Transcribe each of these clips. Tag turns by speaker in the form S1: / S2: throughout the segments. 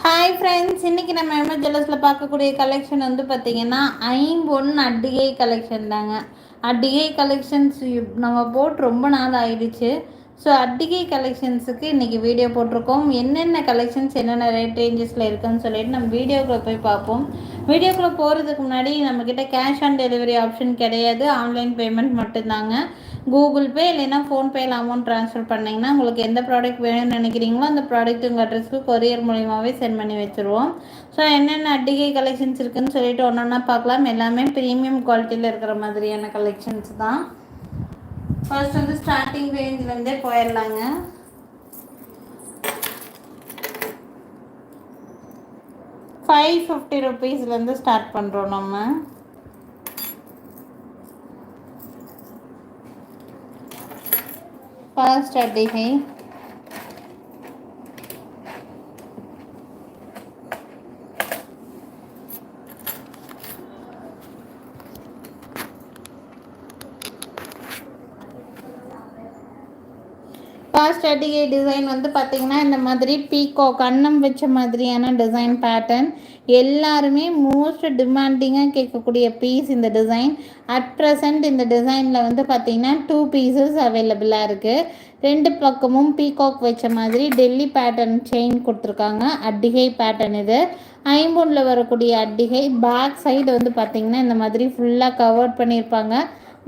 S1: Hi friends இன்றைக்கி நம்ம MS ஜுவல்லர்ஸில் பார்க்கக்கூடிய கலெக்ஷன் வந்து பார்த்திங்கன்னா ஐம்பொன் அட்டிகை கலெக்ஷன் தாங்க. அட்டிகை கலெக்ஷன்ஸ் நம்ம போட்டு ரொம்ப நாள் ஆயிடுச்சு. ஸோ அட்டிகை கலெக்ஷன்ஸுக்கு இன்றைக்கி வீடியோ போட்டிருக்கோம். என்னென்ன கலெக்ஷன்ஸ் என்னென்ன ரேட் ரேஞ்சஸில் இருக்குன்னு சொல்லிட்டு நம்ம வீடியோக்குள்ளே போய் பார்ப்போம். வீடியோக்குள்ளே போகிறதுக்கு முன்னாடி நம்மக்கிட்ட கேஷ் ஆன் டெலிவரி ஆப்ஷன் கிடையாது. ஆன்லைன் பேமெண்ட் மட்டும்தாங்க. கூகுள் பே இல்லைன்னா ஃபோன்பேயில் அமௌண்ட் ட்ரான்ஸ்ஃபர் பண்ணிங்கன்னா உங்களுக்கு எந்த ப்ராடக்ட் வேணும்னு நினைக்கிறீங்களோ அந்த ப்ராடக்ட் உங்கள் அட்ரஸ்க்கு கொரியர் மூலியமாகவே சென்ட் பண்ணி வச்சுருவோம். ஸோ என்னென்ன அட்டிகை கலெக்ஷன்ஸ் இருக்குதுன்னு சொல்லிட்டு ஒன்று ஒன்றா பார்க்கலாம். எல்லாமே ப்ரீமியம் குவாலிட்டியில் இருக்கிற மாதிரியான கலெக்ஷன்ஸ் தான். ஃபர்ஸ்ட் வந்து ஸ்டார்டிங் ரேஞ்சிலேருந்தே போயிடலாங்க ஃபைவ் ஃபிஃப்டி ருபீஸ்லேருந்து ஸ்டார்ட் பண்ணுறோம் நம்ம. ஃபர்ஸ்ட் அட்டிகை ஃபாஸ்ட் ஸ்டடிகை டிசைன் வந்து பார்த்திங்கன்னா இந்த மாதிரி பீக்கோ கண்ணம் வச்ச மாதிரியான டிசைன் பேட்டர்ன் எல்லாருமே மோஸ்ட் டிமாண்டிங்காக கேட்கக்கூடிய பீஸ் இந்த டிசைன் அட் ப்ரெசண்ட் இந்த டிசைனில் வந்து பார்த்திங்கன்னா டூ பீசஸ் அவைலபிளாக இருக்குது ரெண்டு பக்கமும் பீகாக் வச்ச மாதிரி டெல்லி பேட்டர்ன் செயின் கொடுத்துருக்காங்க. அட்டிகை பேட்டர்ன் இது. ஐம்பூனில் வரக்கூடிய அட்டிகை பேக் சைடு வந்து பார்த்திங்கன்னா இந்த மாதிரி ஃபுல்லாக கவர் பண்ணியிருப்பாங்க.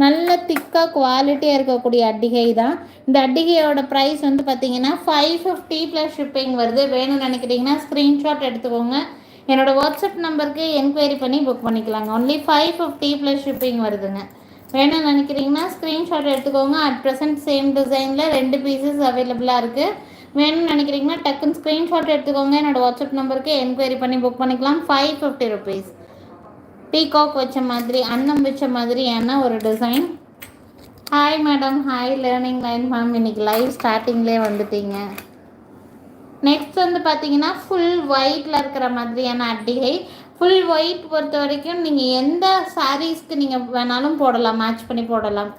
S1: நல்ல திக்காக குவாலிட்டியாக இருக்கக்கூடிய அட்டிகை தான். இந்த அட்டிகையோட ப்ரைஸ் வந்து பார்த்தீங்கன்னா ஃபைவ் ஃபிஃப்டி ப்ளஸ் ஷிப்பிங் வருது. வேணும்னு நினைக்கிறீங்கன்னா ஸ்க்ரீன்ஷாட் எடுத்துக்கோங்க. என்னோட வாட்ஸ்அப் நம்பருக்கு என்கொயரி பண்ணி புக் பண்ணிக்கலாங்க. Only five fifty plus shipping வருதுங்க. வேணும்னு நினைக்கிறீங்கன்னா ஸ்க்ரீன்ஷாட் எடுத்துக்கோங்க. அட் ப்ரெசென்ட் சேம் டிசைனில் ரெண்டு பீசஸ் அவைலபிளாக இருக்குது வேணும்னு நினைக்கிறீங்கன்னா டக்குன்னு ஸ்க்ரீன்ஷாட் எடுத்துக்கோங்க. என்னோடய வாட்ஸ்அப் நம்பருக்கு என்கொயரி பண்ணி புக் பண்ணிக்கலாம். ஃபைவ் ஃபிஃப்டி ருபீஸ் பீகாக் வச்ச மாதிரி அன்னம் வச்ச மாதிரியான ஒரு design hi madam hi learning line ma'am இன்னைக்கு லைவ் ஸ்டார்டிங்லேயே வந்துட்டீங்க. நெக்ஸ்ட் வந்து பார்த்தீங்கன்னா ஃபுல் ஒயிட்டில் இருக்கிற மாதிரியான அட்டிகை. ஃபுல் ஒயிட் பொறுத்த வரைக்கும் நீங்கள் எந்த சாரீஸ்க்கு நீங்கள் வேணாலும் போடலாம் மேட்ச் பண்ணி போடலாம்.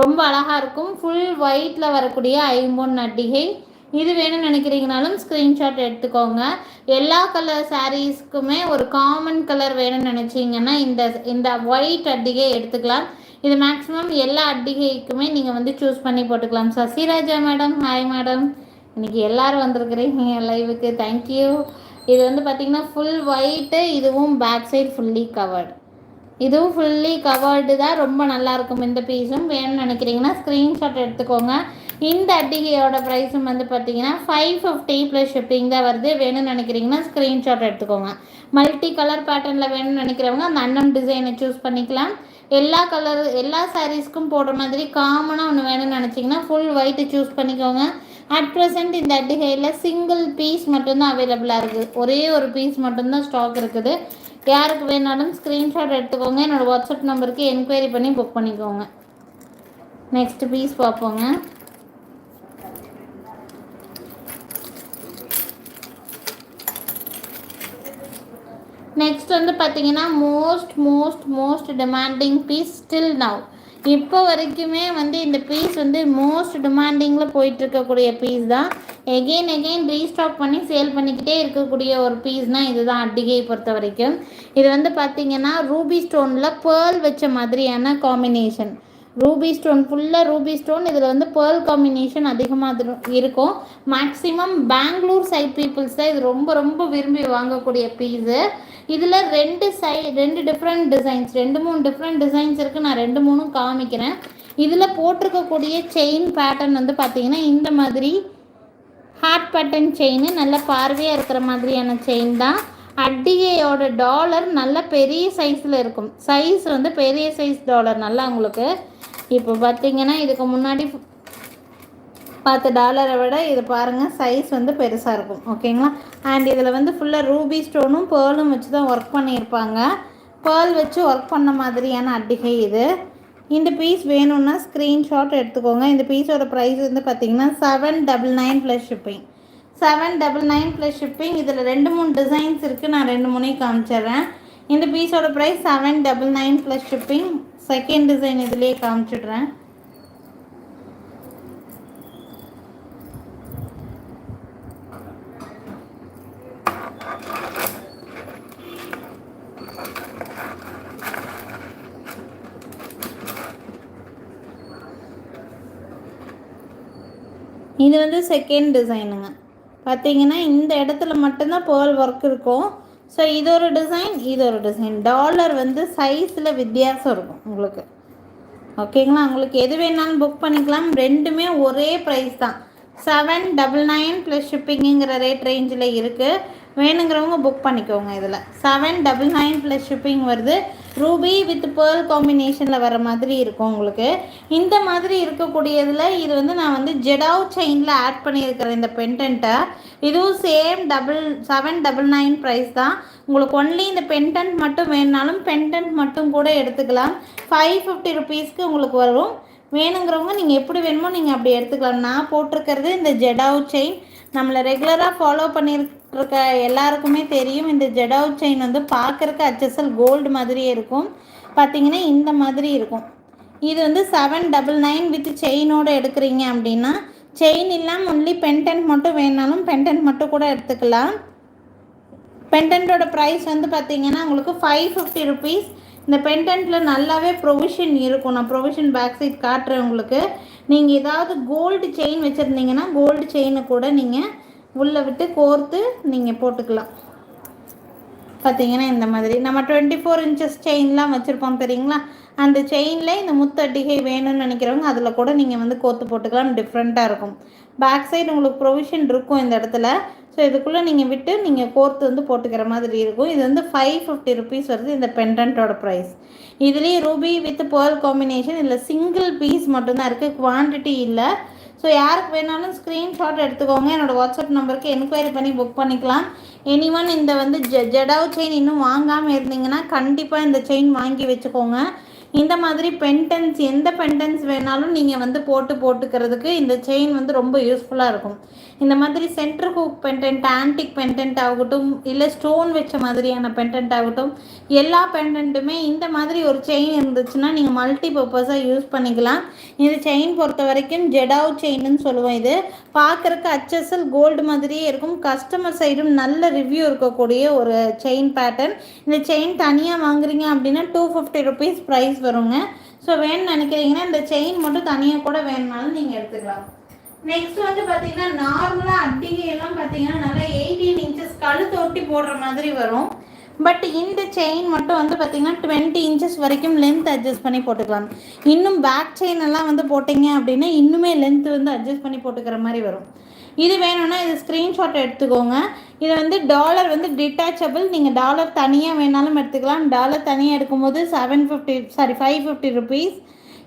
S1: ரொம்ப அழகாக இருக்கும். ஃபுல் ஒயிட்டில் வரக்கூடிய ஐம்பொன் அட்டிகை. இது வேணும்னு நினைக்கிறீங்கனாலும் ஸ்க்ரீன்ஷாட் எடுத்துக்கோங்க. எல்லா கலர் சாரீஸ்க்குமே ஒரு காமன் கலர் வேணும்னு நினச்சிங்கன்னா இந்த இந்த ஒயிட் அட்டிகை எடுத்துக்கலாம். இது மேக்ஸிமம் எல்லா அட்டிகைக்குமே நீங்கள் வந்து சூஸ் பண்ணி போட்டுக்கலாம். சசிராஜா மேடம் ஹாய் மேடம் இன்றைக்கி எல்லோரும் வந்திருக்கிறீங்க லைவுக்கு தேங்க்யூ இது வந்து பார்த்திங்கன்னா ஃபுல் ஒயிட்டு இதுவும் பேக் சைட் ஃபுல்லி கவர்டு இதுவும் ஃபுல்லி கவர்டு தான். ரொம்ப நல்லாயிருக்கும் இந்த பீஸும் வேணும்னு நினைக்கிறீங்கன்னா ஸ்க்ரீன்ஷாட் எடுத்துக்கோங்க. இந்த அட்டிகையோட ப்ரைஸும் வந்து பார்த்தீங்கன்னா ஃபைவ் ஃபிஃப்டி ப்ளஸ் ஷிப்பிங் தான் வருது. வேணும்னு நினைக்கிறீங்கன்னா ஸ்க்ரீன்ஷாட் எடுத்துக்கோங்க. மல்டி கலர் பேட்டர்னில் வேணும்னு நினைக்கிறவங்க அந்த அண்ணன் டிசைனை சூஸ் பண்ணிக்கலாம். எல்லா கலர் எல்லா சாரீஸ்க்கும் போடுற மாதிரி காமனாக ஒன்று வேணும்னு நினச்சிங்கன்னா ஃபுல் ஒயிட்டு சூஸ் பண்ணிக்கோங்க. அட் ப்ரெசென்ட் இந்த அட்டிகையில் சிங்கிள் பீஸ் மட்டும்தான் அவைலபிளாக இருக்குது ஒரே ஒரு பீஸ் மட்டும்தான் ஸ்டாக் இருக்குது. யாருக்கு வேணாலும் ஸ்க்ரீன்ஷாட் எடுத்துக்கோங்க. என்னோடய வாட்ஸ்அப் நம்பருக்கு என்கொயரி பண்ணி புக் பண்ணிக்கோங்க. Next piece பார்ப்போங்க. நெக்ஸ்ட் வந்து பார்த்தீங்கன்னா most most most demanding piece still now இப்போ வரைக்குமே வந்து இந்த பீஸ் வந்து மோஸ்ட் டிமாண்டிங்கில் போயிட்டுருக்கக்கூடிய பீஸ் தான். எகெயின் எகெயின் ரீஸ்டாக் பண்ணி சேல் பண்ணிக்கிட்டே இருக்கக்கூடிய ஒரு பீஸ்னால் இதுதான் அட்டிகையை பொறுத்த வரைக்கும். இது வந்து பார்த்திங்கன்னா ரூபி ஸ்டோனில் பேர்ல் வச்ச மாதிரியான காம்பினேஷன் ரூபி ஸ்டோன் ஃபுல்லாக ரூபி ஸ்டோன் இதில் வந்து பேர்ல் காம்பினேஷன் அதிகமாக இருக்கும். மேக்ஸிமம் பெங்களூர் சைட் பீப்புள்ஸ் தான் இது. ரொம்ப ரொம்ப விரும்பி வாங்கக்கூடிய பீஸு இதில் ரெண்டு சை ரெண்டு டிஃப்ரெண்ட் டிசைன்ஸ் ரெண்டு மூணு டிஃப்ரெண்ட் டிசைன்ஸ் இருக்குது நான் ரெண்டு மூணும் காமிக்கிறேன். இதில் போட்டிருக்கக்கூடிய செயின் பேட்டர்ன் வந்து பார்த்திங்கன்னா இந்த மாதிரி ஹார்ட் பேட்டர்ன் செயின் நல்ல பார்வையாக இருக்கிற மாதிரியான செயின் தான். அட்டிகையோட டாலர் நல்ல பெரிய சைஸில் இருக்கும். சைஸ் வந்து பெரிய சைஸ் டாலர் நல்லா உங்களுக்கு. இப்போ பார்த்தீங்கன்னா இதுக்கு முன்னாடி பத்து டாலரை விட இது பாருங்கள் சைஸ் வந்து பெருசாக இருக்கும். ஓகேங்களா அண்ட் இதில் வந்து ஃபுல்லாக ரூபி ஸ்டோனும் பேர்லும் வச்சு தான் ஒர்க் பண்ணியிருப்பாங்க. பேர்ல் வச்சு ஒர்க் பண்ண மாதிரியான அட்டிகை இது. இந்த பீஸ் வேணும்னா ஸ்க்ரீன்ஷாட் எடுத்துக்கோங்க. இந்த பீஸோட ப்ரைஸ் வந்து பார்த்திங்கன்னா seven double nine plus shipping seven double nine plus shipping இதில் ரெண்டு மூணு டிசைன்ஸ் இருக்குது நான் ரெண்டு மூணையும் காமிச்சிட்றேன். இந்த பீஸோட price seven double nine plus shipping second design இதுலேயே காமிச்சிடுறேன். இது வந்து செகண்ட் டிசைனுங்க பார்த்தீங்கன்னா இந்த இடத்துல மட்டும்தான் பேர்ல் ஒர்க் இருக்கும். ஸோ இது ஒரு டிசைன் இது ஒரு டிசைன் டாலர் வந்து சைஸில் வித்தியாசம் இருக்கும் உங்களுக்கு. ஓகேங்களா உங்களுக்கு எது வேணாலும் புக் பண்ணிக்கலாம். ரெண்டுமே ஒரே ப்ரைஸ் தான். செவன் டபுள் நைன் ப்ளஸ் ஷிப்பிங்குங்கிற ரேட் ரேஞ்சில் இருக்குது வேணுங்கிறவங்க புக் பண்ணிக்கோங்க இதில். Seven double nine plus shipping வருது. ரூபி வித் பேர்ல் காம்பினேஷனில் வர மாதிரி இருக்கும் உங்களுக்கு. இந்த மாதிரி இருக்கக்கூடியதில் இது வந்து நான் வந்து ஜெடாவ் செயினில் ஆட் பண்ணியிருக்கிறேன் இந்த பென்டென்ட்டை இதுவும் same double seven double nine price தான். உங்களுக்கு ஒன்லி இந்த பென்டென்ட் மட்டும் வேணுனாலும் பென்டென்ட் மட்டும் கூட எடுத்துக்கலாம். ஃபைவ் ஃபிஃப்டி ருபீஸ்க்கு உங்களுக்கு வரும். வேணுங்கிறவங்க நீங்கள் எப்படி வேணுமோ நீங்கள் அப்படி எடுத்துக்கலாம். நான் போட்டிருக்கிறது இந்த ஜெடாவ் செயின் நம்மளை ரெகுலராக ஃபாலோ இருக்க எல்லாருக்குமே தெரியும். இந்த ஜெடாவ் செயின் வந்து பார்க்குறக்கு அச்சசல் கோல்டு மாதிரியே இருக்கும். பார்த்தீங்கன்னா இந்த மாதிரி இருக்கும். இது வந்து செவன் டபுள் நைன் வித் செயினோடு எடுக்கிறீங்க அப்படின்னா செயின் இல்லாமல் ஒன்லி பென்டென்ட் மட்டும் வேணாலும் பென்டென்ட் மட்டும் கூட எடுத்துக்கலாம். பென்டென்ட்டோட ப்ரைஸ் வந்து பார்த்தீங்கன்னா உங்களுக்கு ஃபைவ் ஃபிஃப்டி ருபீஸ் இந்த பென்டென்ட்டில் நல்லாவே ப்ரொவிஷன் இருக்கும். நான் ப்ரொவிஷன் பேக் சைட் காட்டுறேன் உங்களுக்கு. நீங்கள் ஏதாவது கோல்டு செயின் வச்சுருந்தீங்கன்னா கோல்டு செயினை கூட நீங்கள் உள்ளே விட்டு கோர்த்து நீங்கள் போட்டுக்கலாம். பார்த்தீங்கன்னா இந்த மாதிரி. நம்ம டுவெண்ட்டி ஃபோர் இன்ச்சஸ் செயின்லாம் வச்சுருப்போம் தெரியுங்களா? அந்த செயினில் இந்த முத்தட்டிகை வேணும்னு நினைக்கிறவங்க அதில் கூட நீங்கள் வந்து கோத்து போட்டுக்கலாம். டிஃப்ரெண்ட்டாக இருக்கும். பேக் சைடு உங்களுக்கு ப்ரொவிஷன் இருக்கும் இந்த இடத்துல. ஸோ இதுக்குள்ளே நீங்கள் விட்டு நீங்கள் கோர்த்து வந்து போட்டுக்கிற மாதிரி இருக்கும். இது வந்து ஃபைவ் ஃபிஃப்டி ருபீஸ் வருது இந்த பெண்டன்ட்டோட ப்ரைஸ் இதுலேயே ரூபி வித் பேர்ல் காம்பினேஷன் இதில் சிங்கிள் பீஸ் மட்டும்தான் இருக்குது குவான்டிட்டி இல்லை. ஸோ யாருக்கு வேணாலும் ஸ்க்ரீன்ஷாட் எடுத்துக்கோங்க. என்னோடய வாட்ஸ்அப் நம்பருக்கு என்கொயரி பண்ணி புக் பண்ணிக்கலாம். எனி ஒன் இந்த வந்து ஜ ஜெடாவ் செயின் இன்னும் வாங்காமல் இருந்தீங்கன்னா கண்டிப்பாக இந்த செயின் வாங்கி வச்சுக்கோங்க. இந்த மாதிரி பென்டென்ஸ் எந்த பென்டென்ஸ் வேணாலும் நீங்கள் வந்து போட்டு போட்டுக்கிறதுக்கு இந்த செயின் வந்து ரொம்ப யூஸ்ஃபுல்லாக இருக்கும். இந்த மாதிரி centre hook pendant antique pendant ஆகட்டும் இல்லை ஸ்டோன் வச்ச மாதிரியான பென்டென்ட் ஆகட்டும் எல்லா பென்டென்ட்டுமே இந்த மாதிரி ஒரு செயின் இருந்துச்சுன்னா நீங்கள் மல்டி பர்பஸாக யூஸ் பண்ணிக்கலாம். இந்த செயின் பொறுத்த வரைக்கும் ஜெடாவ் செயின்னு சொல்லுவோம் இது. பார்க்குறக்கு அச்சசல் கோல்டு மாதிரியே இருக்கும். கஸ்டமர் சைடும் நல்ல ரிவ்யூ இருக்கக்கூடிய ஒரு செயின் பேட்டர்ன் இந்த செயின் தனியாக வாங்குறீங்க அப்படின்னா டூ ஃபிஃப்டி ருபீஸ் ப்ரைஸ் வருங்க. ஸோ வேணும்னு நினைக்கிறீங்கன்னா இந்த செயின் மட்டும் தனியாக கூட வேணுனாலும் நீங்கள் எடுத்துக்கலாம். நெக்ஸ்ட் வந்து பார்த்தீங்கன்னா நார்மலாக அட்டிகை எல்லாம் பார்த்தீங்கன்னா நல்லா எயிட்டீன் இன்ச்சஸ் கழுத்து ஒட்டி போடுற மாதிரி வரும். பட் இந்த செயின் மட்டும் வந்து பார்த்தீங்கன்னா டுவெண்ட்டி இன்ச்சஸ் வரைக்கும் லென்த் அட்ஜஸ்ட் பண்ணி போட்டுக்கலாம். இன்னும் பேக் செயின் எல்லாம் வந்து போட்டிங்க அப்படின்னா இன்னுமே லென்த் வந்து அட்ஜஸ்ட் பண்ணி போட்டுக்கிற மாதிரி வரும். இது வேணும்னா இது ஸ்க்ரீன்ஷாட் எடுத்துக்கோங்க. இது வந்து டாலர் வந்து டிட்டாச்சபிள் நீங்கள் டாலர் தனியாக வேணாலும் எடுத்துக்கலாம். டாலர் தனியாக எடுக்கும்போது seven fifty sorry five fifty rupees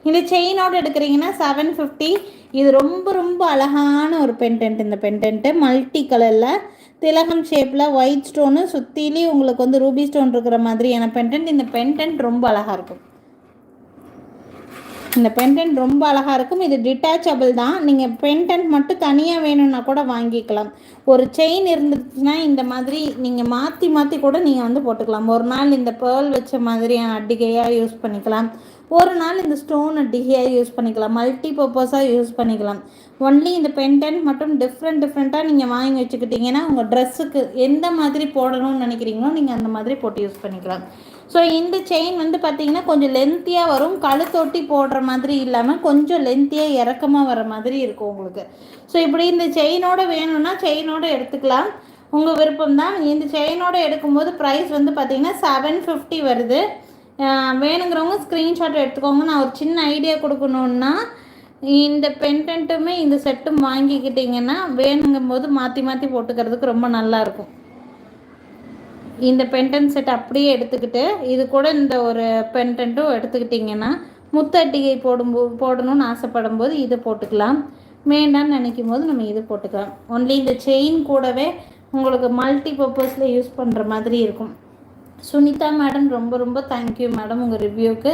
S1: இந்த செயினோடு எடுக்கிறீங்கன்னா செவன் ஃபிஃப்டி இது ரொம்ப ரொம்ப அழகான ஒரு பென்டென்ட் இந்த பென்டென்ட்டு மல்டி கலரில் திலகம் ஷேப்பில் ஒயிட் ஸ்டோனு சுற்றிலையும் உங்களுக்கு வந்து ரூபி ஸ்டோன் இருக்கிற மாதிரியான பென்டென்ட் இந்த பென்டென்ட் ரொம்ப அழகாக இருக்கும். இந்த பென்டென்ட் ரொம்ப அழகாக இருக்கும். இது டிட்டாச்சபிள் தான். நீங்கள் பென்டென்ட் மட்டும் தனியாக வேணும்னா கூட வாங்கிக்கலாம். ஒரு செயின் இருந்துச்சுன்னா இந்த மாதிரி நீங்கள் மாற்றி மாற்றி கூட நீங்கள் வந்து போட்டுக்கலாம். ஒரு நாள் இந்த பேர்ல் வச்ச மாதிரியான அட்டிகையாக யூஸ் பண்ணிக்கலாம். ஒரு நாள் இந்த ஸ்டோனை டிகியாக யூஸ் பண்ணிக்கலாம். மல்டி பர்பஸாக யூஸ் பண்ணிக்கலாம். ஒன்லி இந்த பென்டென்ட் மட்டும் டிஃப்ரெண்ட் டிஃப்ரெண்ட்டாக நீங்கள் வாங்கி வச்சுக்கிட்டிங்கன்னா உங்கள் ட்ரெஸ்ஸுக்கு எந்த மாதிரி போடணும்னு நினைக்கிறீங்களோ நீங்கள் அந்த மாதிரி போட்டு யூஸ் பண்ணிக்கலாம். ஸோ இந்த செயின் வந்து பார்த்திங்கன்னா கொஞ்சம் லென்த்தியாக வரும். கழுத்தொட்டி போடுற மாதிரி இல்லாமல் கொஞ்சம் லென்த்தியாக இறக்கமாக வர மாதிரி இருக்கும் உங்களுக்கு. ஸோ இப்படி இந்த செயினோட வேணும்னா செயினோட எடுத்துக்கலாம். உங்கள் விருப்பம் தான் இந்த செயினோட எடுக்கும்போது ப்ரைஸ் வந்து பார்த்திங்கன்னா செவன் ஃபிஃப்டி வருது. வேணுங்கிறவங்க ஸ்க்ரீன்ஷாட் எடுத்துக்கோங்க. நான் ஒரு சின்ன ஐடியா கொடுக்கணுன்னா இந்த பென்டென்ட்டுமே இந்த செட்டும் வாங்கிக்கிட்டிங்கன்னா வேணுங்கும் போது மாற்றி மாற்றி போட்டுக்கிறதுக்கு ரொம்ப நல்லாயிருக்கும். இந்த பென்டன் செட் அப்படியே எடுத்துக்கிட்டு இது கூட இந்த ஒரு பென்டென்ட்டும் எடுத்துக்கிட்டிங்கன்னா முத்தட்டிகை போடும்போ போடணும்னு ஆசைப்படும் போது இதை போட்டுக்கலாம். வேண்டாம்னு நினைக்கும் போது நம்ம இது போட்டுக்கலாம். ஒன்லி இந்த செயின் கூடவே உங்களுக்கு மல்டி பர்பஸில் யூஸ் பண்ணுற மாதிரி இருக்கும். சுனிதா மேடம் ரொம்ப ரொம்ப தேங்க்யூ மேடம் உங்கள் ரிவ்யூக்கு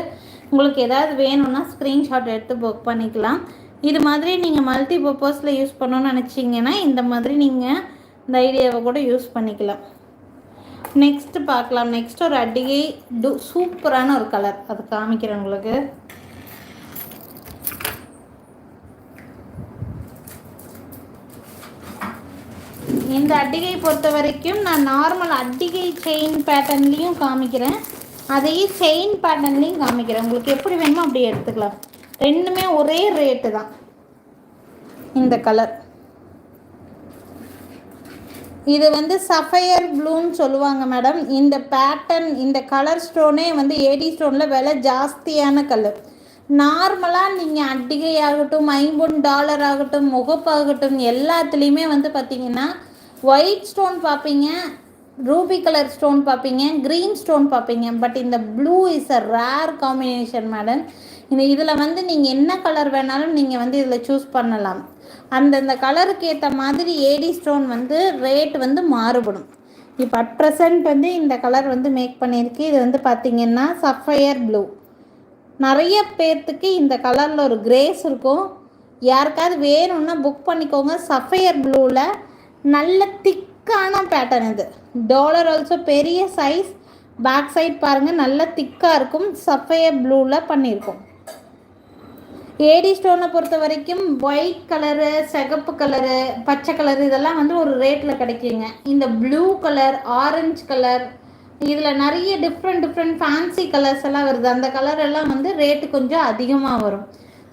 S1: உங்களுக்கு ஏதாவது வேணும்னா ஸ்க்ரீன்ஷாட் எடுத்து புக் பண்ணிக்கலாம். இது மாதிரி நீங்கள் மல்டி பர்பஸில் யூஸ் பண்ணணும்னு நினச்சிங்கன்னா இந்த மாதிரி நீங்கள் இந்த ஐடியாவை கூட யூஸ் பண்ணிக்கலாம். நெக்ஸ்ட்டு பார்க்கலாம். நெக்ஸ்ட் ஒரு அடிகை டு சூப்பரான ஒரு கலர் அது காமிக்கிறேன் உங்களுக்கு. இந்த அட்டிகை பொறுத்த வரைக்கும் நான் நார்மல் அட்டிகை செயின் பேட்டர்ன்லேயும் காமிக்கிறேன். அதையும் செயின் பேட்டர்ன்லேயும் காமிக்கிறேன். உங்களுக்கு எப்படி வேணுமோ அப்படி எடுத்துக்கலாம். ரெண்டுமே ஒரே ரேட்டு தான். இந்த கலர் இது வந்து சஃபையர் ப்ளூன்னு சொல்லுவாங்க மேடம் இந்த பேட்டர்ன் இந்த கலர் ஸ்டோனே வந்து ஏடி ஸ்டோனில் விலை ஜாஸ்தியான கலர் நார்மலாக நீங்கள் அட்டிகை ஆகட்டும் ஐம்பொன் டாலர் ஆகட்டும் முகப்பாகட்டும் எல்லாத்துலேயுமே வந்து பார்த்தீங்கன்னா ஒயிட் ஸ்டோன் பார்ப்பீங்க ரூபி கலர் ஸ்டோன் பார்ப்பீங்க க்ரீன் ஸ்டோன் பார்ப்பீங்க பட் இந்த blue is a rare combination madam இந்த இதில் வந்து நீங்கள் என்ன கலர் வேணாலும் நீங்கள் வந்து இதில் சூஸ் பண்ணலாம். அந்தந்த கலருக்கு ஏற்ற மாதிரி ஏடி ஸ்டோன் வந்து ரேட் வந்து மாறுபடும். இப்போ அட் ப்ரெசன்ட் வந்து இந்த கலர் வந்து மேக் பண்ணியிருக்கு. இது வந்து பார்த்திங்கன்னா சஃபயர் ப்ளூ நிறைய பேர்த்துக்கு இந்த கலரில் ஒரு கிரேஸ் இருக்கும். யாருக்காவது வேணும்னா புக் பண்ணிக்கோங்க. சஃபயர் ப்ளூவில் நல்ல திக்கான பேட்டர்ன் இது. டாலர் ஆல்சோ பெரிய சைஸ் பேக் சைட் பாருங்கள் நல்ல திக்காக இருக்கும். சஃபயர் ப்ளூவில் பண்ணியிருக்கோம். ஏடி ஸ்டோனை பொறுத்த வரைக்கும் ஒயிட் கலரு சிகப்பு கலரு பச்சை கலர் இதெல்லாம் வந்து ஒரு ரேட்டில் கிடைக்குங்க. இந்த ப்ளூ கலர் ஆரஞ்சு கலர் இதில் நிறைய டிஃப்ரெண்ட் டிஃப்ரெண்ட் ஃபேன்சி கலர்ஸ் எல்லாம் வருது. அந்த கலர் எல்லாம் வந்து ரேட்டு கொஞ்சம் அதிகமாக வரும்.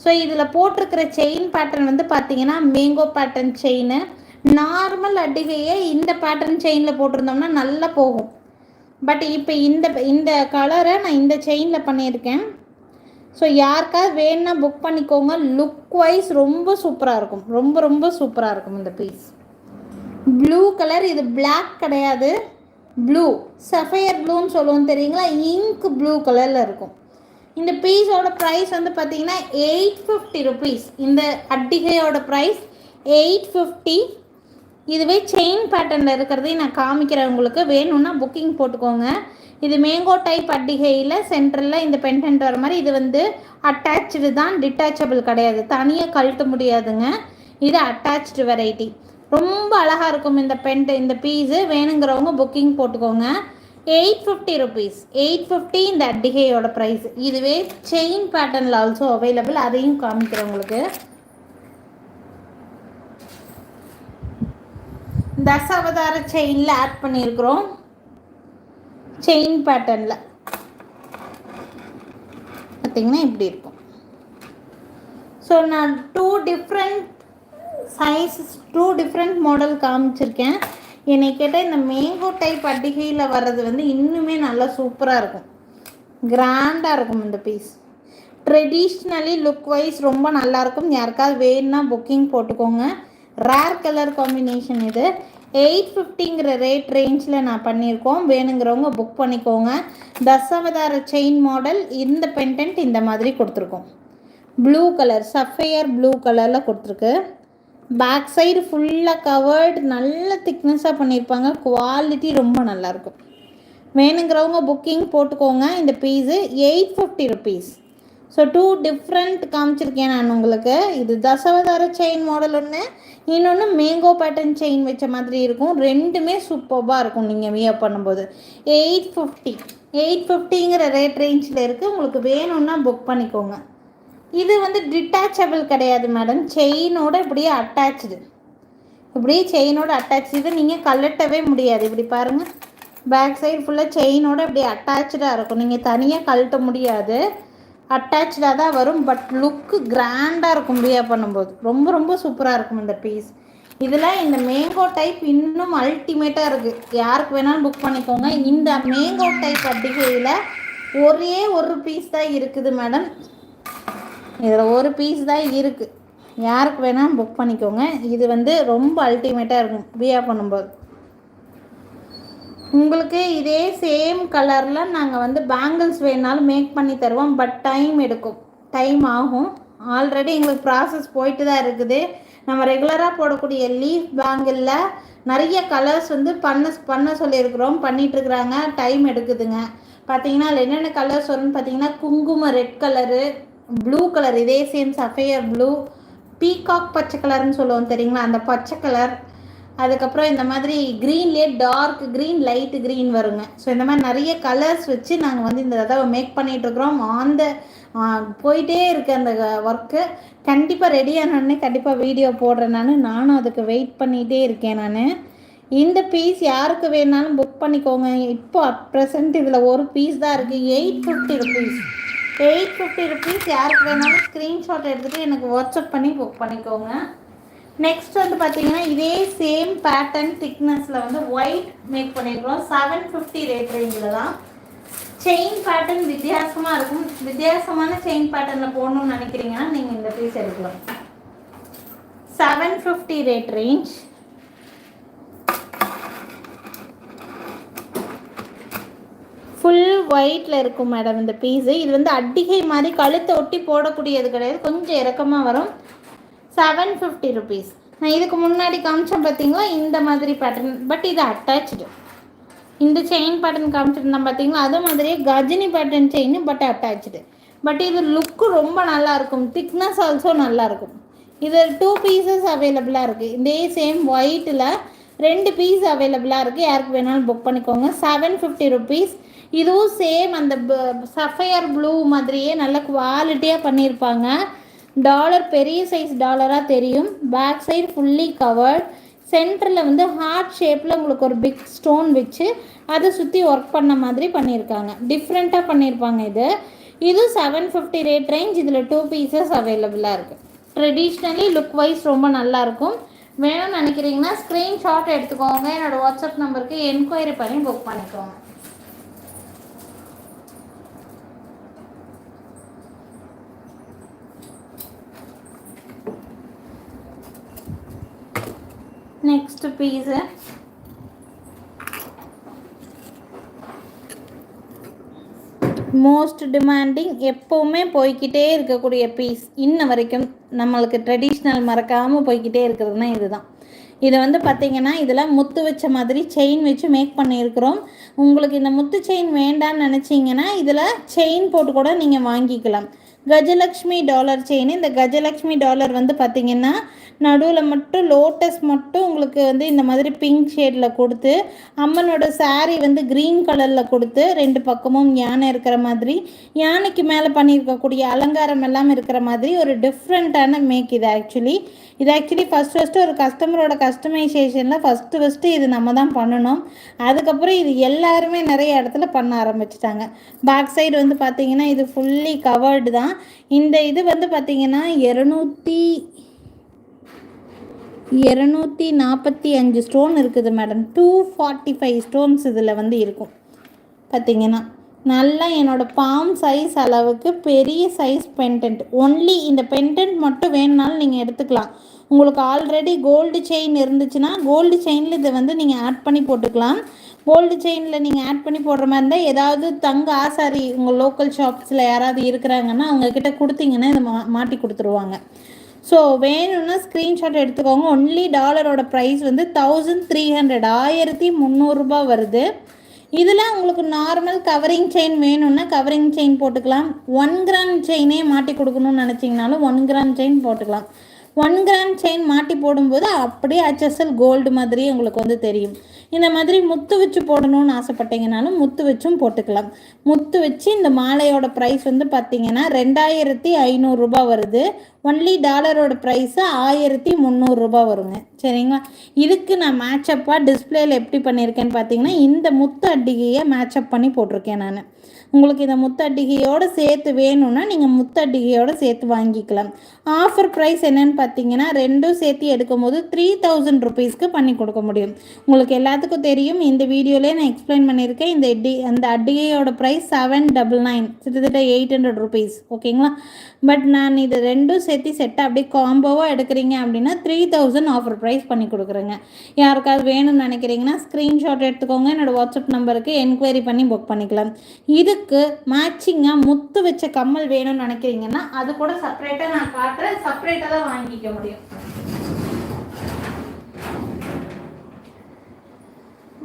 S1: ஸோ இதில் போட்டிருக்கிற செயின் பேட்டர்ன் வந்து பார்த்தீங்கன்னா மேங்கோ பேட்டர்ன் செயின் நார்மல் அடிகையை இந்த பேட்டர்ன் செயினில் போட்டிருந்தோம்னா நல்லா போகும். பட் இப்போ இந்த இந்த கலரை நான் இந்த செயினில் பண்ணியிருக்கேன். ஸோ யாருக்காவது வேணுன்னா புக் பண்ணிக்கோங்க. லுக் வைஸ் ரொம்ப சூப்பராக இருக்கும். ரொம்ப ரொம்ப சூப்பராக இருக்கும் இந்த பீஸ் ப்ளூ கலர் இது பிளாக் கிடையாது. ப்ளூ சஃபையர் ப்ளூன்னு சொல்லுவோம் தெரியுங்களா? இங்க் ப்ளூ கலரில் இருக்கும். இந்த பீஸோட ப்ரைஸ் வந்து பார்த்தீங்கன்னா எயிட் ஃபிஃப்டி ருபீஸ் இந்த அட்டிகையோட ப்ரைஸ் எயிட் ஃபிஃப்டி இதுவே செயின் பேட்டர்னில் இருக்கிறதையும் நான் காமிக்கிறேன் உங்களுக்கு வேணும்னா புக்கிங் போட்டுக்கோங்க. இது மேங்கோ டைப் அட்டிகையில் சென்டரில் இந்த பென்டென்ட் வர மாதிரி இது வந்து அட்டாச்சு தான் டிட்டாச்சபிள் கிடையாது. தனியாக கழட்ட முடியாதுங்க. இது அட்டாச்சு வெரைட்டி ரொம்ப அழகாக இருக்கும் இந்த பென்ட் இந்த பீஸு வேணுங்கிறவங்க புக்கிங் போட்டுக்கோங்க. Eight fifty rupees eight fifty இந்த அட்டிகையோட ப்ரைஸ் இதுவே செயின் பேட்டர்னில் ஆல்சோ அவைலபிள் அதையும் காமிக்கிறேன் உங்களுக்கு தசாவதார செயினில் ஆட் பண்ணியிருக்கிறோம். செயின் பேட்டர்னில் பார்த்திங்கன்னா இப்படி இருக்கும். ஸோ நான் two different size two different model காமிச்சிருக்கேன். என்னை கேட்டால் இந்த மேங்கோ டைப் பண்டிகையில் வர்றது வந்து இன்னுமே நல்லா சூப்பராக இருக்கும். கிராண்டாக இருக்கும் இந்த பீஸ் ட்ரெடிஷ்னலி லுக் வைஸ் ரொம்ப நல்லாயிருக்கும் யாருக்காவது வேணுன்னா புக்கிங் போட்டுக்கோங்க. ரேர் கலர் காம்பினேஷன் இது. எயிட் ஃபிஃப்டிங்கிற ரேட் ரேஞ்சில் நான் பண்ணியிருக்கோம். வேணுங்கிறவங்க புக் பண்ணிக்கோங்க. தசாவதார செயின் மாடல் இந்த பென்டென்ட் இந்த மாதிரி கொடுத்துருக்கோம். ப்ளூ கலர் சஃபையர் ப்ளூ கலரில் கொடுத்துருக்கு. பேக் சைடு ஃபுல்லாக கவர்டு நல்ல திக்னஸாக பண்ணியிருப்பாங்க. குவாலிட்டி ரொம்ப நல்லாயிருக்கும் வேணுங்கிறவங்க புக்கிங் போட்டுக்கோங்க. இந்த piece eight fifty rupees so two different காமிச்சிருக்கேன் நான் உங்களுக்கு. இது தசவதார செயின் மாடல் ஒன்று இன்னொன்று மேங்கோ பேட்டர்ன் செயின் வச்ச மாதிரி இருக்கும். ரெண்டுமே சூப்பர்பாக இருக்கும் நீங்கள் வியர் பண்ணும்போது. எயிட் ஃபிஃப்டி எயிட் ஃபிஃப்டிங்கிற ரேட் ரேஞ்சில் இருக்குது உங்களுக்கு வேணும்னா புக் பண்ணிக்கோங்க. இது வந்து டிட்டாச்சபிள் கிடையாது மேடம் செயினோட இப்படியே அட்டாச்சு இப்படியே செயினோட அட்டாச் இது நீங்கள் கழட்டவே முடியாது. இப்படி பாருங்கள் பேக் சைடு ஃபுல்லாக செயினோட இப்படி அட்டாச்சாக இருக்கும். நீங்கள் தனியாக கழட்ட முடியாது. அட்டாச்சாக தான் வரும் பட் லுக்கு கிராண்டாக இருக்கும் பியா பண்ணும்போது. ரொம்ப ரொம்ப சூப்பராக இருக்கும் இந்த பீஸ் இதில் இந்த மேங்கோ டைப் இன்னும் அல்டிமேட்டாக இருக்குது யாருக்கு வேணாலும் புக் பண்ணிக்கோங்க. இந்த மேங்கோ டைப் அட்டிகையில் ஒரே ஒரு பீஸ் தான் இருக்குது மேடம் இதில் ஒரு பீஸ் தான் இருக்குது யாருக்கு வேணாலும் புக் பண்ணிக்கோங்க. இது வந்து ரொம்ப அல்டிமேட்டாக இருக்கும் பியா பண்ணும்போது. உங்களுக்கு இதே சேம் கலரில் நாங்கள் வந்து பேங்கிள்ஸ் வேணாலும் மேக் பண்ணி தருவோம் பட் டைம் எடுக்கும். டைம் ஆகும். ஆல்ரெடி எங்களுக்கு ப்ராசஸ் போயிட்டு தான் இருக்குது. நம்ம ரெகுலராக போடக்கூடிய லீஃப் பேங்கிளில் நிறைய கலர்ஸ் வந்து பண்ண பண்ண சொல்லியிருக்கிறோம் பண்ணிகிட்ருக்குறாங்க டைம் எடுக்குதுங்க. பார்த்தீங்கன்னா அதில் என்னென்ன கலர்ஸ் வரும்னு பார்த்தீங்கன்னா குங்குமம் ரெட் கலரு ப்ளூ கலர் இதே சேம் சஃபையர் ப்ளூ பீகாக் பச்சை கலர்னு சொல்லுவோம் தெரியுங்களா? அந்த பச்சை கலர் அதுக்கப்புறம் இந்த மாதிரி க்ரீன்லேயே டார்க் க்ரீன் லைட்டு க்ரீன் வருங்க. ஸோ இந்த மாதிரி நிறைய கலர்ஸ் வச்சு நாங்கள் வந்து இந்த தடவை மேக் பண்ணிகிட்ருக்குறோம் ஆன் த போயிட்டே இருக்க அந்த ஒர்க்கு கண்டிப்பாக ரெடியானோடனே கண்டிப்பாக வீடியோ போடுறேன் நான். நானும் அதுக்கு வெயிட் பண்ணிகிட்டே இருக்கேன் நான். இந்த பீஸ் யாருக்கு வேணாலும் புக் பண்ணிக்கோங்க. இப்போ ப்ரெசண்ட் இதில் ஒரு பீஸ் தான் இருக்குது eight fifty rupees eight fifty rupees யாருக்கு வேணாலும் ஸ்க்ரீன்ஷாட் எடுத்துகிட்டு எனக்கு வாட்ஸ்அப் பண்ணி புக் பண்ணிக்கோங்க. நெக்ஸ்ட் வந்து பார்த்தீங்கன்னா இதே சேம் பேட்டர்ன் திக்னஸில் வந்து ஒயிட் மேக் பண்ணியிருக்கிறோம் செவன் ஃபிஃப்டி ரேட் ரேஞ்சில் தான். செயின் பேட்டர்ன் வித்தியாசமாக இருக்கும். வித்தியாசமான செயின் பேட்டர்னில் போடணும்னு நினைக்கிறீங்கன்னா நீங்கள் இந்த பீஸ் எடுக்கலாம். Seven fifty rate range full ஒயிட்டில் இருக்கும் மேடம் இந்த பீஸு இது வந்து அட்டிகை மாதிரி கழுத்தை ஒட்டி போடக்கூடியது கிடையாது. கொஞ்சம் இறக்கமாக வரும். செவன் ஃபிஃப்டி ருபீஸ் நான் இதுக்கு முன்னாடி காமிச்சேன் பார்த்தீங்களா இந்த மாதிரி பேட்டர்ன் பட் இது அட்டாச்சு இந்த செயின் பேட்டர்ன் காமிச்சிருந்தேன் பார்த்தீங்களா அது மாதிரியே Ghajini pattern chain but attach but இது லுக்கு ரொம்ப நல்லா இருக்கும். திக்னஸ் ஆல்சோ நல்லா இருக்கும். இது டூ பீசஸ் அவைலபிளாக இருக்குது இதே சேம் ஒயிட்டில் ரெண்டு பீஸ் அவைலபிளாக இருக்குது யாருக்கு வேணாலும் புக் பண்ணிக்கோங்க. செவன் ஃபிஃப்டி ருபீஸ் இதுவும் சேம் அந்த சஃபையர் ப்ளூ மாதிரியே நல்ல குவாலிட்டியாக பண்ணியிருப்பாங்க. டாலர் பெரிய சைஸ் டாலராக தெரியும். பேக் சைடு ஃபுல்லி கவர்ட் சென்டரில் வந்து ஹார்ட் ஷேப்பில் உங்களுக்கு ஒரு பிக் ஸ்டோன் வச்சு அதை சுற்றி ஒர்க் பண்ண மாதிரி பண்ணியிருக்காங்க. டிஃப்ரெண்ட்டாக பண்ணியிருப்பாங்க இது. இது செவன் ஃபிஃப்டி ரேட் ரேஞ்ச் இதில் டூ பீசஸ் அவைலபிளாக இருக்குது ட்ரெடிஷ்னலி லுக் வைஸ் ரொம்ப நல்லாயிருக்கும் வேணும்னு நினைக்கிறீங்கன்னா ஸ்க்ரீன்ஷாட் எடுத்துக்கோங்க. என்னோடய வாட்ஸ்அப் நம்பருக்கு என்கொயரி பண்ணி புக் பண்ணிக்கோங்க. நெக்ஸ்ட் பீஸு மோஸ்ட் டிமாண்டிங் எப்போவுமே போய்கிட்டே இருக்கக்கூடிய பீஸ் இன்ன வரைக்கும் நம்மளுக்கு ட்ரெடிஷ்னல் மறக்காமல் போய்கிட்டே இருக்கிறதுனா இதுதான். இதை வந்து பார்த்திங்கன்னா இதில் முத்து வச்ச மாதிரி செயின் வச்சு மேக் பண்ணியிருக்கிறோம். உங்களுக்கு இந்த முத்து செயின் வேண்டான்னு நினச்சிங்கன்னா இதில் செயின் போட்டு கூட நீங்கள் வாங்கிக்கலாம். கஜலக்ஷ்மி டாலர் செயின் இந்த கஜலக்ஷ்மி டாலர் வந்து பார்த்திங்கன்னா நடுவில் மட்டும் லோட்டஸ் மட்டும் உங்களுக்கு வந்து இந்த மாதிரி பிங்க் ஷேடில் கொடுத்து அம்மனோட சாரீ வந்து க்ரீன் கலரில் கொடுத்து ரெண்டு பக்கமும் யானை இருக்கிற மாதிரி யானைக்கு மேலே பண்ணியிருக்கக்கூடிய அலங்காரம் எல்லாம் இருக்கிற மாதிரி ஒரு டிஃப்ரெண்ட்டான மேக் இது ஆக்சுவலி இது ஆக்சுவலி ஃபஸ்ட் ஃபஸ்ட்டு ஒரு கஸ்டமரோட கஸ்டமைசேஷனில் ஃபஸ்ட்டு ஃபஸ்ட்டு இது நம்ம தான் பண்ணணும். அதுக்கப்புறம் இது எல்லாருமே நிறைய இடத்துல பண்ண ஆரம்பிச்சிட்டாங்க. பேக் சைடு வந்து பார்த்திங்கன்னா இது ஃபுல்லி கவர்டு தான். இந்த இது வந்து பார்த்திங்கன்னா இரநூத்தி இரநூத்தி நாற்பத்தி அஞ்சு ஸ்டோன் இருக்குது madam two forty five stones இதில் வந்து இருக்கும். பார்த்தீங்கன்னா நல்லா என்னோடய பாம் சைஸ் அளவுக்கு பெரிய சைஸ் பென்டென்ட் ஒன்லி இந்த பென்டென்ட் மட்டும் வேணுனாலும் நீங்கள் எடுத்துக்கலாம். உங்களுக்கு ஆல்ரெடி கோல்டு செயின் இருந்துச்சுன்னா கோல்டு செயினில் இதை வந்து நீங்கள் ஆட் பண்ணி போட்டுக்கலாம். கோல்டு செயினில் நீங்கள் ஆட் பண்ணி போடுற மாதிரி இருந்தால் ஏதாவது தங்க ஆசாரி உங்கள் லோக்கல் ஷாப்ஸில் யாராவது இருக்கிறாங்கன்னா அவங்கக்கிட்ட கொடுத்தீங்கன்னா இதை மா மாட்டி கொடுத்துருவாங்க. ஸோ வேணும்னா ஸ்க்ரீன்ஷாட் எடுத்துக்கோங்க. ஒன்லி டாலரோட ப்ரைஸ் வந்து தௌசண்ட் த்ரீ ஹண்ட்ரட் ஆயிரத்தி முந்நூறுரூபா வருது. இதில் உங்களுக்கு நார்மல் கவரிங் செயின் வேணும்னா கவரிங் செயின் போட்டுக்கலாம். ஒன் கிராம் செயினே மாட்டி கொடுக்கணும்னு நினச்சிங்கனாலும் ஒன் கிராம் செயின் போட்டுக்கலாம். ஒன் கிராம் செயின் மாட்டி போடும்போது அப்படியே ஹெச்எஸ்எல் கோல்டு மாதிரியே உங்களுக்கு வந்து தெரியும். இந்த மாதிரி முத்து வச்சு போடணும்னு ஆசைப்பட்டீங்கனாலும் முத்து வச்சும் போட்டுக்கலாம். முத்து வச்சு இந்த மாலையோட ப்ரைஸ் வந்து பார்த்தீங்கன்னா ரெண்டாயிரத்தி ஐநூறுரூபா வருது. ஒன்லி டாலரோட ப்ரைஸு ஆயிரத்தி முந்நூறுரூபா வருங்க. சரிங்களா? இதுக்கு நான் மேட்சப்பாக டிஸ்பிளேயில் எப்படி பண்ணியிருக்கேன்னு பார்த்தீங்கன்னா இந்த முத்து அட்டிகையை மேட்சப் பண்ணி போட்டிருக்கேன் நான். உங்களுக்கு இந்த முத்தட்டிகையோடு சேர்த்து வேணும்னா நீங்கள் முத்தட்டிகையோடு சேர்த்து வாங்கிக்கலாம். ஆஃபர் ப்ரைஸ் என்னென்னு பார்த்தீங்கன்னா ரெண்டும் சேர்த்து எடுக்கும்போது த்ரீ தௌசண்ட் ருபீஸ்க்கு பண்ணி கொடுக்க முடியும். உங்களுக்கு எல்லாத்துக்கும் தெரியும். இந்த வீடியோலேயே நான் எக்ஸ்பிளைன் பண்ணியிருக்கேன். இந்த டி அந்த அட்டிகையோட ப்ரைஸ் செவன் டபுள் நைன் கிட்டத்தட்ட எயிட் ஹண்ட்ரட் ருபீஸ் ஓகேங்களா? பட் நான் இது ரெண்டும் சேர்த்து செட்டை அப்படியே காம்போவாக எடுக்கிறீங்க அப்படின்னா த்ரீ தௌசண்ட் ஆஃபர் ப்ரைஸ் பண்ணி கொடுக்குறேங்க. யாருக்காவது வேணும்னு நினைக்கிறீங்கன்னா ஸ்க்ரீன்ஷாட் எடுத்துக்கோங்க. என்னோடய வாட்ஸ்அப் நம்பருக்கு என்கொயரி பண்ணி புக் பண்ணிக்கலாம். இது இதுக்கு மேட்சிங்காக முத்து வச்ச கம்மல் வேணும்னு நினைக்கிறீங்கன்னா அது கூட செப்பரேட்டாக நான் காட்டுறேன். செப்பரேட்டாக தான் வாங்கிக்க முடியும்.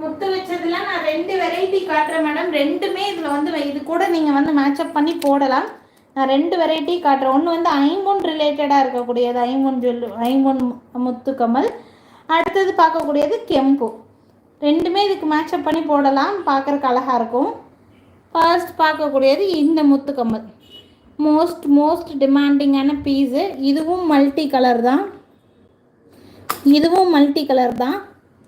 S1: முத்து வச்சதுல நான் ரெண்டு வெரைட்டி காட்டுறேன் மேடம் ரெண்டுமே இதில் வந்து இது கூட நீங்கள் வந்து மேட்சப் பண்ணி போடலாம். நான் ரெண்டு வெரைட்டி காட்டுறேன். ஒன்று வந்து ஐம்பொன் ரிலேட்டடாக இருக்கக்கூடியது ஐம்பொன் ஜுவல் ஐம்பொன் முத்து கமல் அடுத்தது பார்க்கக்கூடியது கெம்பு. ரெண்டுமே இதுக்கு மேட்சப் பண்ணி போடலாம். பார்க்குறக்கு அழகாக இருக்கும். ஃபர்ஸ்ட் பார்க்கக்கூடியது இந்த முத்துக்கம்மல் மோஸ்ட் மோஸ்ட் டிமாண்டிங்கான பீஸு இதுவும் மல்டி கலர் தான். இதுவும் மல்டி கலர் தான்.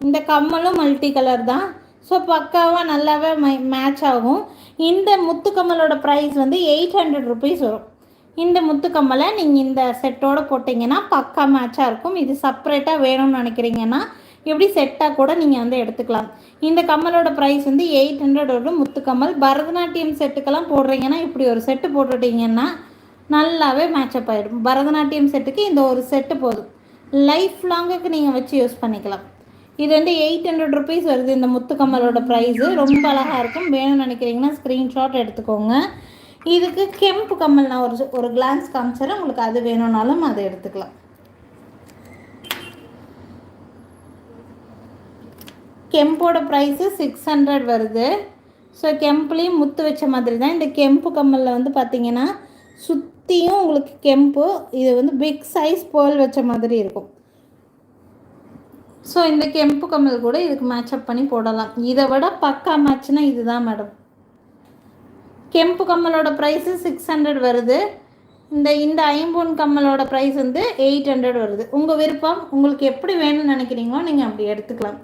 S1: இந்த கம்மலும் மல்டி கலர் தான். ஸோ பக்காவாக நல்லாவே மேட்ச் ஆகும். இந்த முத்துக்கம்மலோட ப்ரைஸ் வந்து எயிட் ஹண்ட்ரட் ருபீஸ் வரும். இந்த முத்துக்கம்மலை நீங்கள் இந்த செட்டோடு போட்டிங்கன்னா பக்கா மேட்சாக இருக்கும். இது செப்பரேட்டாக வேணும்னு நினைக்கிறீங்கன்னா எப்படி செட்டாக கூட நீங்கள் வந்து எடுத்துக்கலாம். இந்த கம்மலோட ப்ரைஸ் வந்து எயிட் ஹண்ட்ரட் வரும் முத்துக்கம்மல் பரதநாட்டியம் செட்டுக்கெல்லாம் போடுறீங்கன்னா இப்படி ஒரு செட்டு போட்டுட்டிங்கன்னா நல்லாவே மேட்சப் ஆகிடும் பரதநாட்டியம் செட்டுக்கு இந்த ஒரு செட்டு போதும். லைஃப் லாங்குக்கு நீங்கள் வச்சு யூஸ் பண்ணிக்கலாம். இது வந்து எயிட் ஹண்ட்ரட் ருபீஸ் வருது இந்த முத்துக்கம்மலோட ப்ரைஸு ரொம்ப அழகாக இருக்கும். வேணும்னு நினைக்கிறீங்கன்னா ஸ்க்ரீன்ஷாட் எடுத்துக்கோங்க. இதுக்கு கெம்பு கம்மல் நான் ஒரு ஒரு கிளான்ஸ் காமிச்சிடறேன். உங்களுக்கு அது வேணும்னாலும் அதை எடுத்துக்கலாம். கெம்போட ப்ரைஸு சிக்ஸ் ஹண்ட்ரட் வருது. ஸோ கெம்புலேயும் முத்து வச்ச மாதிரி தான் இந்த கெம்பு கம்மலில் வந்து பார்த்திங்கன்னா சுற்றியும் உங்களுக்கு கெம்பு இது வந்து பிக் சைஸ் பேர்ல் வச்ச மாதிரி இருக்கும். ஸோ இந்த கெம்பு கம்மல் கூட இதுக்கு மேட்சப் பண்ணி போடலாம். இதை விட பக்கா மேட்ச்னா இதுதான் மேடம் கெம்பு கம்மலோட ப்ரைஸு சிக்ஸ் ஹண்ட்ரட் வருது. இந்த இந்த ஐம்பொன் கம்மலோட ப்ரைஸ் வந்து எயிட் ஹண்ட்ரட் வருது. உங்கள் விருப்பம் உங்களுக்கு எப்படி வேணும்னு நினைக்கிறீங்களோ நீங்கள் அப்படி எடுத்துக்கலாம்.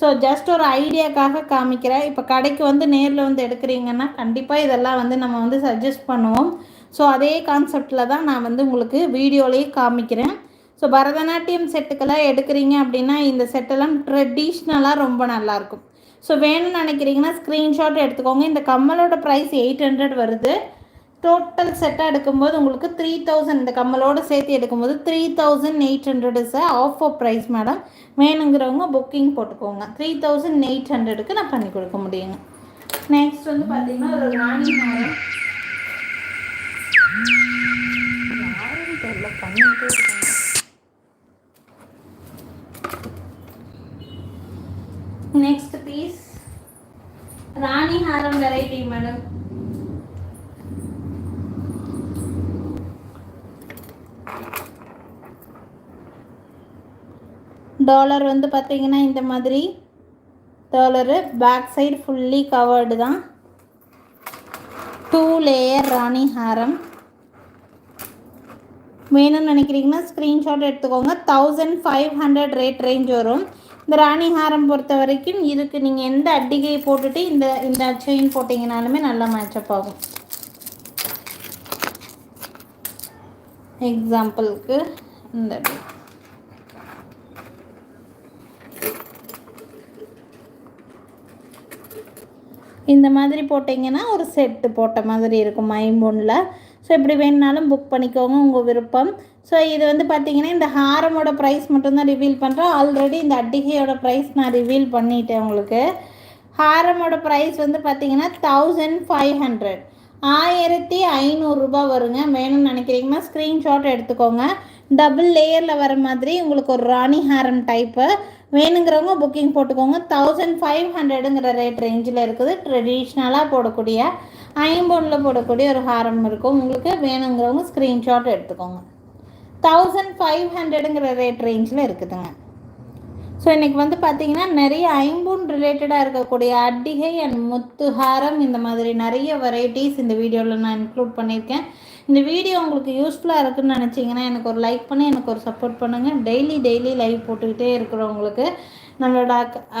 S1: ஸோ ஜஸ்ட் ஒரு ஐடியாக்காக காமிக்கிறேன். இப்போ கடைக்கு வந்து நேரில் வந்து எடுக்கிறீங்கன்னா கண்டிப்பாக இதெல்லாம் வந்து நம்ம வந்து சஜஸ்ட் பண்ணுவோம். ஸோ அதே கான்செப்டில் தான் நான் வந்து உங்களுக்கு வீடியோலேயே காமிக்கிறேன். ஸோ பரதநாட்டியம் செட்டுக்கெல்லாம் எடுக்கிறீங்க அப்படின்னா இந்த செட்டெல்லாம் ட்ரெடிஷ்னலாக ரொம்ப நல்லாயிருக்கும். ஸோ வேணும்னு நினைக்கிறீங்கன்னா ஸ்க்ரீன்ஷாட் எடுத்துக்கோங்க. இந்த கம்மலோட ப்ரைஸ் எயிட் ஹண்ட்ரட் வருது. டோட்டல் செட்டாக எடுக்கும்போது உங்களுக்கு த்ரீ தௌசண்ட் இந்த கம்மலோடு சேர்த்து எடுக்கும்போது three thousand eight hundred is offer price madam வேணுங்கிறவங்க புக்கிங் போட்டுக்கோங்க. த்ரீ தௌசண்ட் எயிட் ஹண்ட்ரடுக்கு நான் பண்ணி கொடுக்க முடியுங்க. நெக்ஸ்ட் வந்து பார்த்தீங்கன்னா ஒரு ராணி மாரம் பண்ணிக்கிட்டே இருக்காங்க. நெக்ஸ்ட் பீஸ் ராணி ஹாரம் வெரைட்டி மேடம் டாலர் வந்து பார்த்தீங்கன்னா இந்த மாதிரி dollar. Back side fully covered தான். டூ லேயர் ராணி ஹாரம். வேணும்னு நினைக்கிறீங்கன்னா ஸ்க்ரீன்ஷாட் எடுத்துக்கோங்க. Thousand five hundred rate range வரும். இந்த ராணி ஹாரம் பொறுத்த வரைக்கும் இதுக்கு நீங்கள் எந்த அட்டிகையை போட்டுட்டு இந்த இந்த செயின் போட்டிங்கனாலுமே நல்லா மேட்சப் ஆகும். எக்ஸாம்பிளுக்கு இந்த இந்த மாதிரி போட்டிங்கன்னா ஒரு செட்டு போட்ட மாதிரி இருக்கும் மைம்பொன்னில் ஸோ இப்படி வேணுனாலும் புக் பண்ணிக்கோங்க உங்கள் விருப்பம். ஸோ இது வந்து பார்த்தீங்கன்னா இந்த ஹாரமோட ப்ரைஸ் மட்டும்தான் ரிவீல் பண்ணுறோம் ஆல்ரெடி இந்த அட்டிகையோட ப்ரைஸ் நான் ரிவீல் பண்ணிட்டேன் உங்களுக்கு. ஹாரமோட ப்ரைஸ் வந்து பார்த்திங்கன்னா தௌசண்ட் ஃபைவ் ஹண்ட்ரட் ஆயிரத்தி ஐநூறுரூபா வருங்க. வேணும்னு நினைக்கிறீங்கன்னா ஸ்க்ரீன்ஷாட் எடுத்துக்கோங்க. டபுள் லேயரில் வர மாதிரி உங்களுக்கு ஒரு ராணி ஹாரம் டைப்பு வேணுங்கிறவங்க புக்கிங் போட்டுக்கோங்க. தௌசண்ட் ஃபைவ் ஹண்ட்ரடுங்கிற ரேட் ரேஞ்சில் இருக்குது. ட்ரெடிஷ்னலாக போடக்கூடிய ஐம்பொன்னில் போடக்கூடிய ஒரு ஹாரம் இருக்கும். உங்களுக்கு வேணுங்கிறவங்க ஸ்க்ரீன்ஷாட் எடுத்துக்கோங்க. தௌசண்ட் ஃபைவ் ஹண்ட்ரடுங்கிற ரேட் ரேஞ்சில் இருக்குதுங்க. ஸோ இன்றைக்கி வந்து பார்த்திங்கன்னா நிறைய ஐம்பூன் ரிலேட்டடாக இருக்கக்கூடிய அட்டிகை அண்ட் முத்து ஹாரம் இந்த மாதிரி நிறைய வெரைட்டிஸ் இந்த வீடியோவில் நான் இன்க்ளூட் பண்ணியிருக்கேன். இந்த வீடியோ உங்களுக்கு யூஸ்ஃபுல்லாக இருக்குதுன்னு நினச்சிங்கன்னா எனக்கு ஒரு லைக் பண்ணி எனக்கு ஒரு சப்போர்ட் பண்ணுங்கள் டெய்லி டெய்லி லைவ் போட்டுக்கிட்டே இருக்கிறவங்களுக்கு நம்மளோட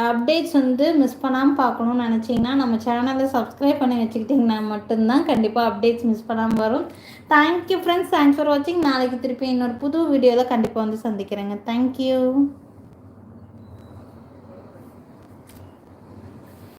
S1: அப்டேட்ஸ் வந்து மிஸ் பண்ணாமல் பார்க்கணுன்னு நினச்சிங்கன்னா நம்ம சேனலை சப்ஸ்கிரைப் பண்ணி வச்சுக்கிட்டிங்கன்னா மட்டும்தான் கண்டிப்பாக அப்டேட்ஸ் மிஸ் பண்ணாமல் வரும். தேங்க்யூ ஃப்ரெண்ட்ஸ் தேங்க்ஸ் ஃபார் வாட்சிங் நாளைக்கு திருப்பி இன்னொரு புது வீடியோவில் கண்டிப்பாக வந்து சந்திக்கிறேங்க. தேங்க்யூ